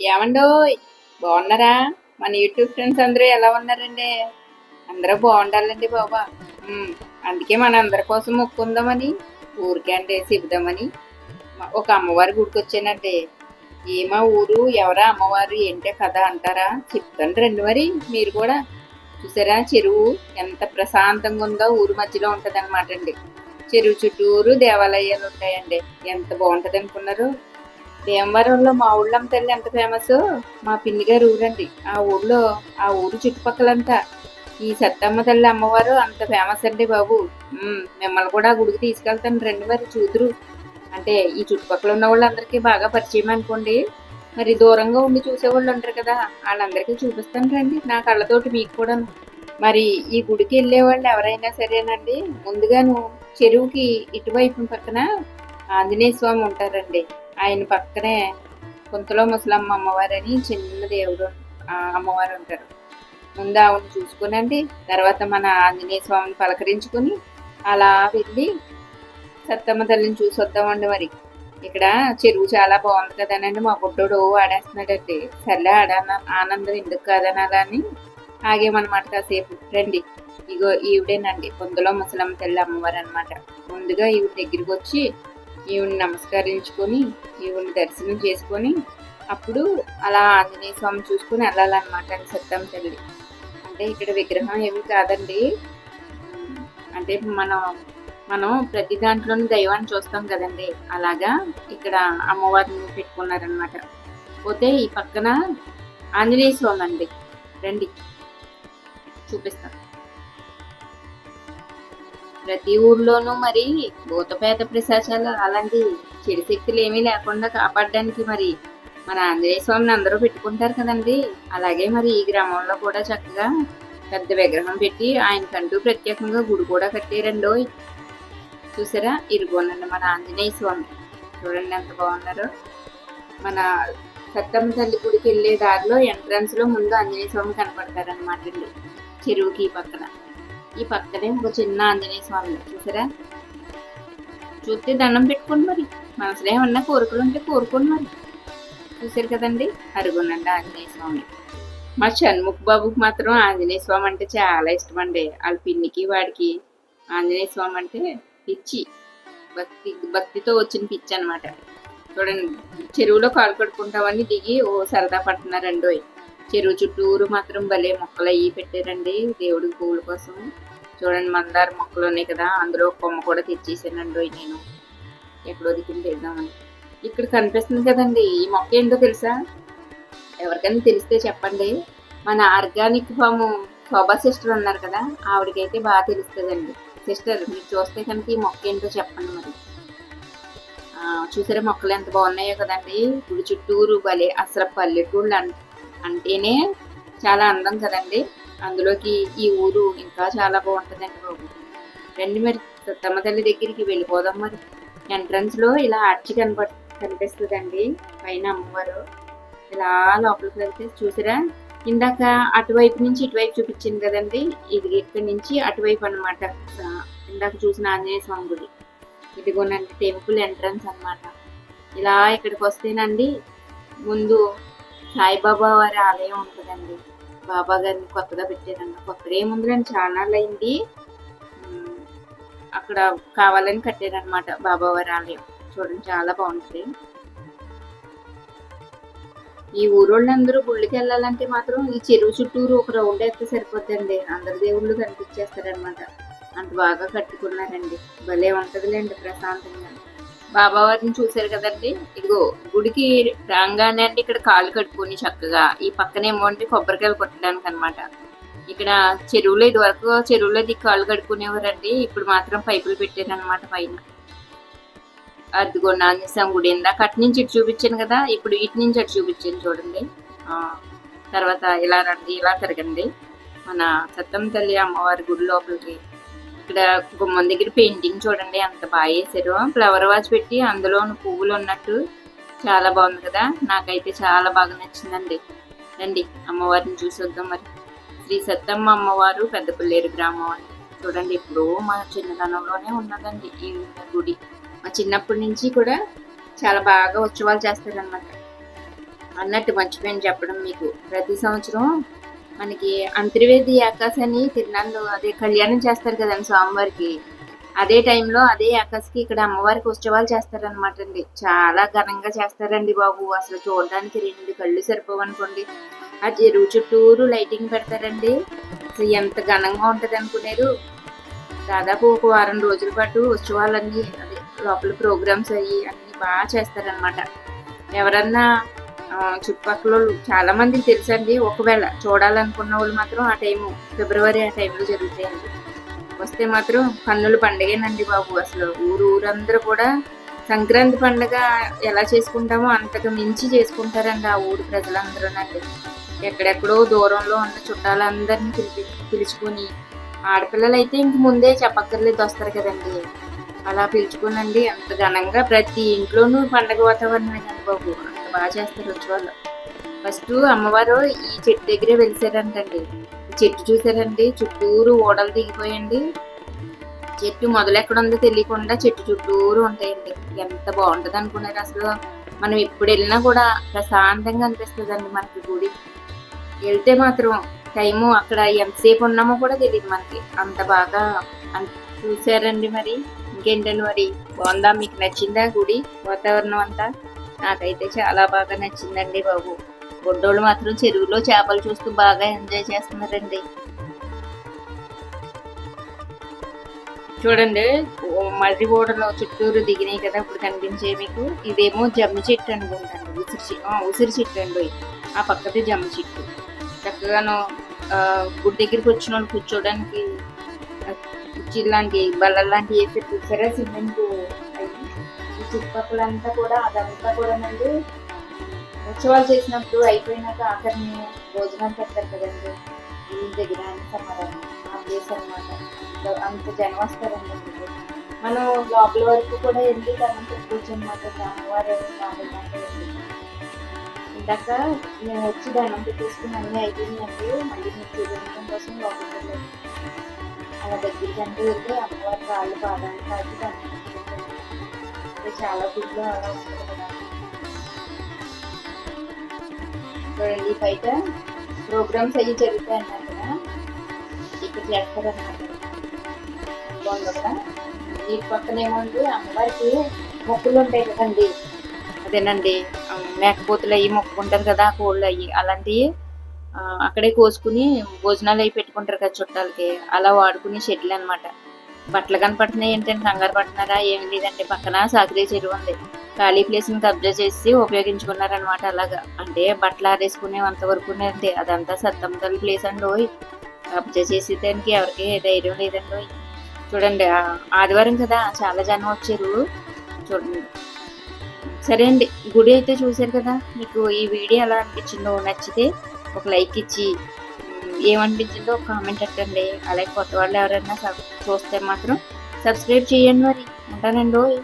ఏమండో? బాగున్నారా? మన యూట్యూబ్ ఫ్రెండ్స్ అందరూ ఎలా ఉన్నారండి? అందరూ బాగుండాలండి బాబా. అందుకే మన అందరి కోసం మొక్కుందామని ఊరికే అంటే చెబుదామని. ఒక అమ్మవారి గుడికి వచ్చానండి. ఏమా ఊరు ఎవరా అమ్మవారు ఏంటే కథ అంటారా? చెప్తాను రండి మరి మీరు కూడా. చూసారా? చెరువు ఎంత ప్రశాంతంగా ఉందో ఊరు మధ్యలో ఉంటుంది అనమాట అండి. చెరువు చుట్టూరు దేవాలయాలు ఉంటాయండి. ఎంత బాగుంటుంది అనుకున్నారు భీమవరంలో మా ఊళ్ళమ్మ తల్లి ఎంత ఫేమస్? మా పిన్ని గారు ఊరండి. ఆ ఊళ్ళో ఆ ఊరు చుట్టుపక్కలంతా. ఈ సత్తమ్మ తల్లి అమ్మవారు అంత ఫేమస్ అండి బాబు. మిమ్మల్ని కూడా ఆ గుడికి తీసుకెళ్తాను రండి మరి చూదురు. అంటే ఈ చుట్టుపక్కల ఉన్న వాళ్ళందరికీ బాగా పరిచయం అనుకోండి. మరి దూరంగా ఉండి చూసేవాళ్ళు ఉంటారు కదా. వాళ్ళందరికీ చూపిస్తాను రండి నా కళ్ళతోటి మీకు కూడా మరి ఈ గుడికి వెళ్ళే వాళ్ళు ఎవరైనా సరేనండి? ముందుగాను చెరువుకి ఇటువైపు పక్కన ఆంజనేయ స్వామి ఉంటారండి. ఆయన పక్కనే కుంతలో ముసలమ్మ అమ్మవారు అని చిన్న దేవుడు ఆ అమ్మవారు ఉంటారు. ముందు ఆవిడని చూసుకునండి తర్వాత మన ఆంజనేయ స్వామిని పలకరించుకుని అలా వెళ్ళి సత్తమ్మ తల్లిని చూసి వద్దామండి మరి. ఇక్కడ చెరువు చాలా బాగుంది కదనండి మా బుడ్డోడు ఆడేస్తున్నాడండి. సర్లే ఆడన ఆనందం ఎందుకు కాదనాలా అని ఆగేమన్నమాట కాసేపు. రండి ఇగో ఈవిడేనండి పొందులో ముసలమ్మ తల్లి అమ్మవారు అనమాట ముందుగా ఈవిడ దగ్గరికి వచ్చి ఈవిని నమస్కరించుకొని ఈవిని దర్శనం చేసుకొని అప్పుడు అలా ఆంజనేయ స్వామి చూసుకుని వెళ్ళాలన్నమాట అని సత్తం తల్లి అంటే ఇక్కడ విగ్రహం ఏమి కాదండి. అంటే మనం మనం ప్రతి దాంట్లోనూ దైవాన్ని చూస్తాం కదండి. అలాగా ఇక్కడ అమ్మవారిని పెట్టుకున్నారనమాట పోతే ఈ పక్కన ఆంజనేయ స్వామి అండి. రండి. చూపిస్తాను. ప్రతి ఊర్లోనూ మరి భూతపేత ప్రశాసాలు అలాంటి చెడు శక్తులు ఏమీ లేకుండా కాపాడడానికి మరి మన ఆంజనేయ స్వామిని అందరూ పెట్టుకుంటారు కదండి. అలాగే మరి ఈ గ్రామంలో కూడా చక్కగా పెద్ద విగ్రహం పెట్టి ఆయనకంటూ ప్రత్యేకంగా గుడి కూడా కట్టారండో. చూసారా? ఇరుగోనండి మన ఆంజనేయ స్వామి. చూడండి ఎంత బాగున్నారో. మన సత్తమ్మ తల్లి గుడికి వెళ్ళే దారిలో ఎంట్రన్స్లో ముందు ఆంజనేయ స్వామి కనపడతారనమాట అండి. చెరువుకి పక్కన. ఈ పక్కనే ఒక చిన్న ఆంజనేయ స్వామి చూసారా? చూస్తే దండం పెట్టుకోండి మరి. మనసులో ఏమన్నా కోరికలు ఉంటే కోరుకోండి మరి. చూసారు కదండి? అరుగునండి ఆంజనేయ స్వామి. మా షణ్ముఖ్ బాబుకి మాత్రం ఆంజనేయ స్వామి అంటే చాలా ఇష్టం అండి వాళ్ళ పిన్నికి వాడికి ఆంజనేయ స్వామి అంటే పిచ్చి. భక్తి భక్తితో వచ్చిన పిచ్చి అనమాట చూడండి చెరువులో కాలు కడుక్కుంటామని దిగి ఓ సరదా పడుతున్నారండి చెరువు చుట్టూరు మాత్రం భలే మొక్కలు అయ్యి పెట్టారండి దేవుడికి పువ్వుల కోసం. చూడండి మందార మొక్కలు ఉన్నాయి కదా అందులో కొమ్మ కూడా తెచ్చేసానండి నేను. ఎక్కడో దిక్కుని తెద్దామని ఇక్కడ కనిపిస్తుంది కదండి ఈ మొక్క ఏంటో తెలుసా? ఎవరికైనా తెలిస్తే చెప్పండి. మన ఆర్గానిక్ ఫామ్ శోభా సిస్టర్ ఉన్నారు కదా ఆవిడకైతే బాగా తెలుస్తుందండి. సిస్టర్ మీరు చూస్తే కనుక ఈ మొక్క ఏంటో చెప్పండి మరి. చూసారా మొక్కలు ఎంత బాగున్నాయో కదండి? ఇప్పుడు చుట్టూరు భలే అసలు పల్లెటూళ్ళు అంటేనే చాలా అందం కదండి. అందులోకి ఈ ఊరు ఇంకా చాలా బాగుంటుందండి బాబు. రండి మరి సత్తమ్మ తల్లి దగ్గరికి వెళ్ళిపోదాం మరి. ఎంట్రన్స్లో ఇలా ఆర్చి కనప కనిపిస్తుందండి పైన అమ్మవారు. ఇలా లోపలికి వెళ్తే చూసారా? ఇందాక అటువైపు నుంచి ఇటువైపు చూపించింది కదండి? ఇది ఇక్కడి నుంచి అటువైపు అనమాట ఇందాక చూసిన ఆంజనేయ స్వామి గుడి. ఇదిగోనండి టెంపుల్ ఎంట్రన్స్ అన్నమాట. ఇలా ఇక్కడికి వస్తేనండి ముందు సాయిబాబా వారి ఆలయం ఉంటుందండి. బాబా గారిని కొత్తగా పెట్టారండి కొత్తగా ఏముందండి చాలా అయింది అక్కడ కావాలని కట్టారనమాట బాబా వారి ఆలయం. చూడండి చాలా బాగుంటుంది. ఈ ఊరోళ్ళందరూ గుళ్ళకి వెళ్ళాలంటే మాత్రం ఈ చెరువు చుట్టూరు ఒక రౌండ్ అయితే సరిపోద్దండి. అందరి దేవుళ్ళు కనిపించేస్తారనమాట అంత బాగా కట్టుకున్నారండి. భలే ఉంటదిలేండి ప్రశాంతంగా. బాబావారిని చూశారు కదండి? ఇదిగో గుడికి రాగానే అంటే ఇక్కడ కాళ్ళు కట్టుకొని చక్కగా ఈ పక్కనేమో అంటే కొబ్బరికాయలు కొట్టడానికి అనమాట ఇక్కడ చెరువులో ఇది వరకు చెరువులో ఇది కాళ్ళు కడుక్కునేవారండి ఇప్పుడు మాత్రం పైపులు పెట్టారనమాట పైన. అదిగో నాగేశ్వరం గుడి ఇందాక అటు నుంచి ఇటు చూపించాను కదా ఇప్పుడు ఇటు నుంచి అటు చూపించాను చూడండి. తర్వాత ఇలా రండి ఇలా తిరగండి. మన సత్తం తల్లి అమ్మవారి గుడి లోపలికి ఇక్కడ గుమ్మం దగ్గర పెయింటింగ్ చూడండి ఎంత బాగా వేసారు ఫ్లవర్ వాచ్ పెట్టి అందులో పువ్వులు ఉన్నట్టు. చాలా బాగుంది కదా. నాకైతే చాలా బాగా నచ్చిందండి. రండి అమ్మవారిని చూసి వద్దాం మరి. శ్రీ సత్తమ్మ అమ్మవారు పెద్దపల్లేరు గ్రామం అండి. చూడండి ఇప్పుడు మా చిన్నతనంలోనే ఉన్నదండి ఈ గుడి. మా చిన్నప్పటి నుంచి కూడా చాలా బాగా ఉత్సవాలు చేస్తారనమాట అన్నట్టు మర్చిపోయాను చెప్పడం మీకు. ప్రతి సంవత్సరం మనకి అంతర్వేది ఆకాశాన్ని తిరునాళ్ళు అదే కళ్యాణం చేస్తారు కదండి స్వామివారికి. అదే టైంలో అదే ఆకాశకి ఇక్కడ అమ్మవారికి ఉత్సవాలు చేస్తారనమాట అండి. చాలా ఘనంగా చేస్తారండి బాబు. అసలు చూడడానికి రెండు కళ్ళు సరిపోవనుకోండి ఆ చెరువు చుట్టూరు లైటింగ్ పెడతారండి. అసలు ఎంత ఘనంగా ఉంటుంది అనుకునేరు. దాదాపు ఒక వారం రోజుల పాటు ఉత్సవాలన్నీ అదే లోపల ప్రోగ్రామ్స్ అయ్యి అన్ని బాగా చేస్తారనమాట ఎవరన్నా చుట్టుపక్కల వాళ్ళు చాలా మందికి తెలుసండి. ఒకవేళ చూడాలనుకున్న వాళ్ళు మాత్రం ఆ టైము ఫిబ్రవరి ఆ టైంలో జరుగుతాయండి. వస్తే మాత్రం కన్నుల పండగేనండి బాబు. అసలు ఊరు ఊరందరూ కూడా సంక్రాంతి పండగ ఎలా చేసుకుంటామో అంతకు మించి చేసుకుంటారండి ఆ ఊరు ప్రజలందరూనండి ఎక్కడెక్కడో దూరంలో ఉన్న చుట్టాలందరినీ పిలిపి పిలుచుకొని ఆడపిల్లలు అయితే ఇంక ముందే చెప్పక్కర్లేదు వస్తారు కదండి. అలా పిలుచుకునండి. అంత ఘనంగా ప్రతి ఇంట్లోనూ పండగ వాతావరణమే కండి బాబు. అంత బాగా చేస్తారు ఉత్సవాలు ఫస్ట్ అమ్మవారు ఈ చెట్టు దగ్గరే వెలిసారంటండి. చెట్టు చూసారండి? చుట్టూరు ఓడలు దిగిపోయండి. చెట్టు మొదలు ఎక్కడ ఉందో తెలియకుండా చెట్టు చుట్టూరు ఉంటాయండి. ఎంత బాగుంటుంది అనుకున్నారు అసలు. మనం ఎప్పుడు వెళ్ళినా కూడా ప్రశాంతంగా అనిపిస్తుంది అండి మనకి గుడి. వెళ్తే మాత్రం టైము అక్కడ ఎంతసేపు ఉన్నామో కూడా తెలియదు మనకి. అంత బాగా చూసారండి మరి. ఇంకేంటండి మరి? బాగుందా? మీకు నచ్చిందా గుడి? వాతావరణం అంతా? నాకైతే చాలా బాగా నచ్చిందండి బాబు. గుడ్డోళ్ళు మాత్రం చెరువులో చేపలు చూస్తూ బాగా ఎంజాయ్ చేస్తున్నారండి. చూడండి మర్రి ఓడలో చుట్టూరు దిగినాయి కదా ఇప్పుడు కనిపించే మీకు. ఇదేమో జమ్మి చెట్టు అనుకుంటాను. ఉసిరి చెట్టు ఉసిరి చెట్టు అండి. ఆ పక్కది జమ్మి చెట్టు. చక్కగాను ఆ, గుడి దగ్గరికి వచ్చిన వాళ్ళు కూర్చోడానికి కుర్చీలు లాంటి బల్ల లాంటి వేసి చూసారా సిమెంట్ చుట్టుపక్కలంతా కూడా అదంతా కూడానండి. ఉత్సవాలు చేసినప్పుడు అయిపోయినాక ఆఖరిని భోజనం పెడతారు కదండి. ఇంటి దగ్గర సమాధానం ఆ ప్లేస్ అనమాట అంత జనం వస్తారండి మనం లోపల వరకు కూడా వెళ్ళి దండం పెట్టుకోవచ్చు అనమాట అమ్మవారు రాబోతుంటే ఇందాక మేము వచ్చి దండం పెట్టేసుకుని అన్నీ అయిపోయినాయండి. మళ్ళీ మీకు చూపించడం కోసం లోపలికి వెళ్ళాము అలా దగ్గరికి అంటే వెళ్ళి అమ్మవారి కాళ్ళు పాదాలు కాదు దండం చాలా గుడ్లు అలా చూడండి బయట ప్రోగ్రామ్స్ అవి జరుగుతాయి అన్నారు కదా. ఇక్కడ చేస్తారన్నమాట. బాగుంది కదా. ఈ పక్కన ఏమండి అమ్మవారికి మొక్కులు ఉంటాయి కదండి. అదేనండి. మేకపోతులు అవి మొక్కుకుంటారు కదా కోళ్ళు అవి అలాంటివి అక్కడే కోసుకుని భోజనాలు అవి పెట్టుకుంటారు కదా చుట్టాలకి. అలా వాడుకునే షెడ్లు అన్నమాట బట్టలు కనపడుతున్నాయి ఏంటంటే కంగారు పడుతున్నారా? ఏమి లేదండి. పక్కన సాకరీ చెరువు ఉంది. ఖాళీ ప్లేస్ని కబ్జా చేసి ఉపయోగించుకున్నారనమాట అలాగా. అంటే బట్టలు ఆరేసుకునే అంతవరకు అంతే. అదంతా సత్తమ్మతల ప్లేస్ అండి కబ్జా చేసే దానికి ఎవరికి ధైర్యం లేదండి చూడండి ఆదివారం కదా చాలా జనం వచ్చారు. చూడండి. సరే అండి గుడి అయితే చూశారు కదా. మీకు ఈ వీడియో ఎలా అనిపించిందో నచ్చితే ఒక లైక్ ఇచ్చి ఏమనిపించిందో కామెంట్ పెట్టండి. అలాగే కొత్త వాళ్ళు ఎవరైనా సబ్- చూస్తే మాత్రం సబ్స్క్రైబ్ చేయండి మరి. ఉంటానండి